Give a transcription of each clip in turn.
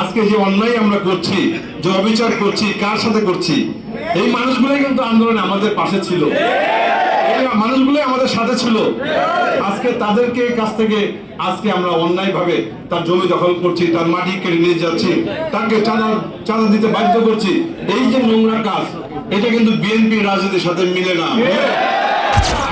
আজকে যে অন্যায় আমরা করছি, যে অবিচার করছি, কার সাথে করছি, এই মানুষগুলোই কিন্তু আন্দোলনে আমাদের পাশে ছিল। এই মানুষগুলোই আমাদের সাথে ছিল। আজকে তাদেরকে কাছ থেকে, আজকে আমরা অন্যায় ভাবে তার জমি দখল করছি, তার মাটি কেড়ে নিয়ে যাচ্ছি, তাকে চাঁদা চাঁদা দিতে বাধ্য করছি। এই যে নোংরা কাজ, এটা কিন্তু বিএনপি রাজনীতির সাথে মিলে না।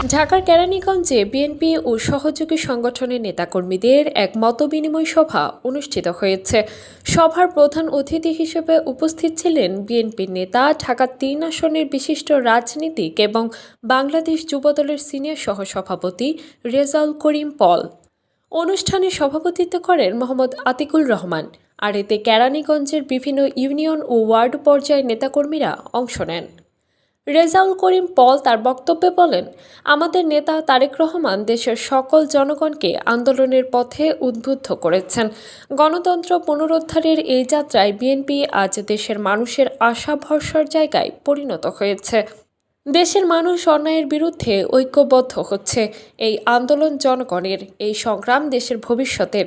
ঢাকার কেরানীগঞ্জে বিএনপি ও সহযোগী সংগঠনের নেতাকর্মীদের এক মতবিনিময় সভা অনুষ্ঠিত হয়েছে। সভার প্রধান অতিথি হিসেবে উপস্থিত ছিলেন বিএনপির নেতা, ঢাকা তিন আসনের বিশিষ্ট রাজনীতিক এবং বাংলাদেশ যুবদলের সিনিয়র সহসভাপতি রেজাউল করিম পল। অনুষ্ঠানে সভাপতিত্ব করেন মোহাম্মদ আতিকুল রহমান। আর এতে কেরানীগঞ্জের বিভিন্ন ইউনিয়ন ও ওয়ার্ড পর্যায়ের নেতাকর্মীরা অংশ নেন। রেজাউল করিম পল তার বক্তব্যে বলেন, আমাদের নেতা তারেক রহমান দেশের সকল জনগণকে আন্দোলনের পথে উদ্বুদ্ধ করেছেন। গণতন্ত্র পুনরুদ্ধারের এই যাত্রায় বিএনপি আজ দেশের মানুষের আশা ভরসার জায়গায় পরিণত হয়েছে। দেশের মানুষ অন্যায়ের বিরুদ্ধে ঐক্যবদ্ধ হচ্ছে। এই আন্দোলন জনগণের, এই সংগ্রাম দেশের ভবিষ্যতের।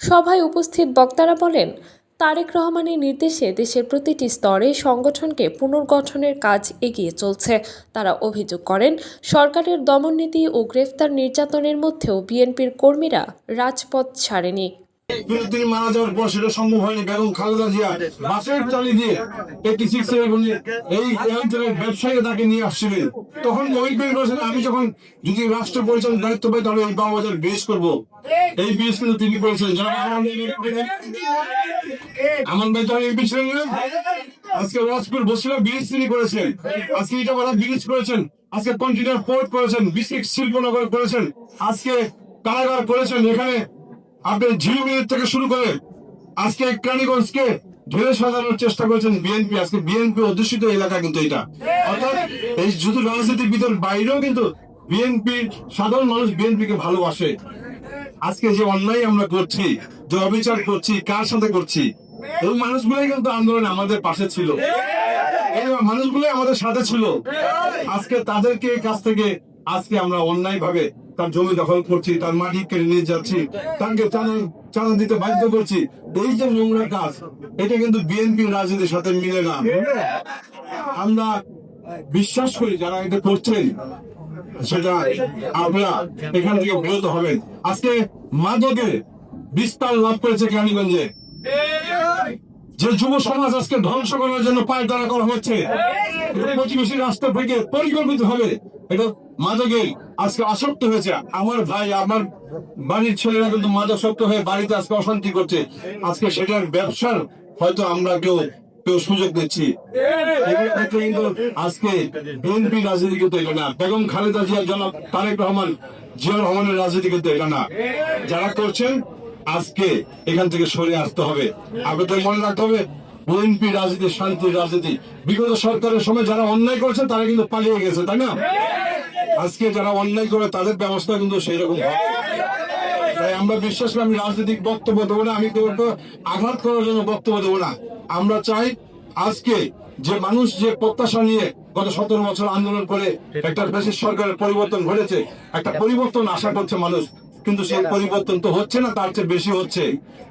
সভায় উপস্থিত বক্তারা বলেন তারেক রহমানের নির্দেশে দেশের প্রতিটি স্তরে সংগঠনকে পুনর্গঠনের কাজ এগিয়ে চলছে। তারা অভিযোগ করেন, সরকারের দমননীতি ও গ্রেফতার নির্যাতনের মধ্যেও বিএনপির কর্মীরা রাজপথ ছাড়েনি। তিনি মারা যাওয়ার পর সেটা সম্ভব হয়নি বেগম খালেদা জিয়া বাসের চালি দিয়ে এইটি সিক্স এই অঞ্চলের ব্যবসায়ীরা তাকে নিয়ে আসছিলেন। তখন আমি যখন যদি রাষ্ট্র পরিচালনার দায়িত্ব পাই, তাহলে এই বাংলাদেশের ব্রিজ করব। এই ব্রিজ কিন্তু তিনি করেছেন। আমান ভাই তো এমপি ছিলেন আজকে রাজপুর বসিলা ব্রিজ তিনি করেছেন। আজকে ইটাপাড়া ব্রিজ করেছেন। আজকে কন্টিনিউর পোর্ট করেছেন। বিসিক শিল্পনগর করেছেন। আজকে কারাগার করেছেন। এখানে আপনি ঝিলমিল থেকে শুরু করে আজকে কেরানীগঞ্জকে ঢেলে সাজানোর চেষ্টা করেছেন বিএনপি। আজকে বিএনপি অধ্যুষিত এলাকা কিন্তু এটা। অর্থাৎ এই শুধু রাজনীতিবিদের বাইরেও কিন্তু বিএনপি, সাধারণ মানুষ বিএনপি কে ভালোবাসে। আজকে যে অন্যায় আমরা করছি, যে অবিচার করছি, কার সাথে করছি, এই মানুষগুলোই কিন্তু আন্দোলনে আমাদের পাশে ছিল। এই মানুষগুলোই আমাদের সাথে ছিল। আজকে তাদেরকে কাছ থেকে আজকে আমরা অন্যায় ভাবে তার জমি দখল করছি, তার মাটি কেড়ে নিয়ে যাচ্ছি, তাকে চাঁদা দিতে বাধ্য করছি। এই যে নোংরা কাজ, এটা কিন্তু বিএনপি রাজনীতির সাথে মিলে না। আমরা বিশ্বাস করি যারা এটা করছেন, সেটা আপনারা এখান থেকে বিরত হবেন। আজকে মাদকে বিস্তার লাভ করেছে কেরানীগঞ্জে। যে যুব সমাজ আজকে ধ্বংস করার জন্য পায় দ্বারা করা হচ্ছে প্রতিবেশী রাস্তা থেকে পরিকল্পিত হবে এটা আজকে আসক্ত হয়েছে। আমার ভাই, আমার বাড়ির ছেলেরা কিন্তু মাদকাসক্ত হয়ে বাড়িতে আজকে অশান্তি করছে। আজকে সেটার ব্যবসার হয়তো আমরা কেউ কেউ সুযোগ দিচ্ছি। আজকে বিএনপি রাজনীতি কিন্তু এটা না। বেগম খালেদা জিয়া জনাব তারেক রহমান জিয়া রহমানের রাজনীতি কিন্তু এটা না। যারা করছেন, আজকে এখান থেকে সরে আসতে হবে। আপনাদের মনে রাখতে হবে বিএনপি রাজনীতি, শান্তির রাজনীতি। বিগত সরকারের সময় যারা অন্যায় করেছে, তারা কিন্তু পালিয়ে গেছে, তাই না? আজকে যারা অন্যায় করে, তাদের ব্যবস্থা কিন্তু সেই রকম তাই আমরা বিশ্বাস করি, আমি রাজনৈতিক বক্তব্য দেবো না, আমি কেউ আঘাত করার জন্য বক্তব্য দেবো না। আমরা চাই আজকে যে মানুষ যে প্রত্যাশা নিয়ে গত সতেরো বছর আন্দোলন করে একটা দেশের সরকারের পরিবর্তন ঘটেছে, একটা পরিবর্তন আশা করছে মানুষ। কিন্তু সেই পরিবর্তন তো হচ্ছে না, তার চেয়ে বেশি হচ্ছে।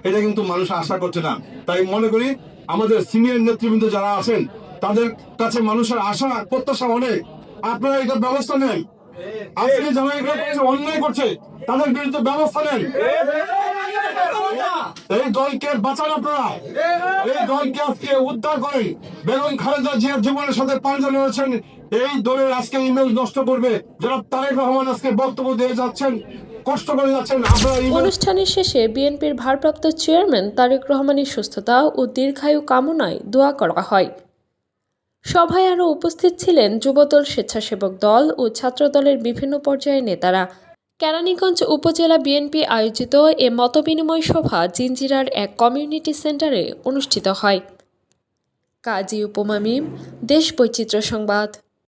এটা কিন্তু মানুষ আশা করছে না। তাই মনে করি আমাদের সিনিয়র নেতৃবৃন্দ যারা আছেন, তাদের কাছে মানুষের আশা, প্রত্যাশা অনেক। আপনারা এটা ব্যবস্থা নেন। আজকে যারা অন্যায় করছে, তাদের বিরুদ্ধে ব্যবস্থা নেন। এই দলকে বাঁচান আপনারা। এই দলকে আজকে উদ্ধার করেন। বেগম খালেদা জিয়ার জীবনের সাথে পাঞ্জা রয়েছেন। এই দলের আজকে ইমেল নষ্ট করবে। যারা তারেক রহমান আজকে বক্তব্য দিয়ে যাচ্ছেন। কষ্ট করে যাচ্ছেন অনুষ্ঠানের শেষে বিএনপির ভারপ্রাপ্ত চেয়ারম্যান তারেক রহমানের সুস্থতা ও দীর্ঘায়ু কামনায় দোয়া করা হয়। সভায় আরও উপস্থিত ছিলেন যুবদল স্বেচ্ছাসেবক দল ও ছাত্রদলের বিভিন্ন পর্যায়ের নেতারা। কেরানীগঞ্জ উপজেলা বিএনপি আয়োজিত এ মতবিনিময় সভা জিঞ্জিরার এক কমিউনিটি সেন্টারে অনুষ্ঠিত হয়। কাজী উপমা মিম, দেশ বৈচিত্র্য সংবাদ।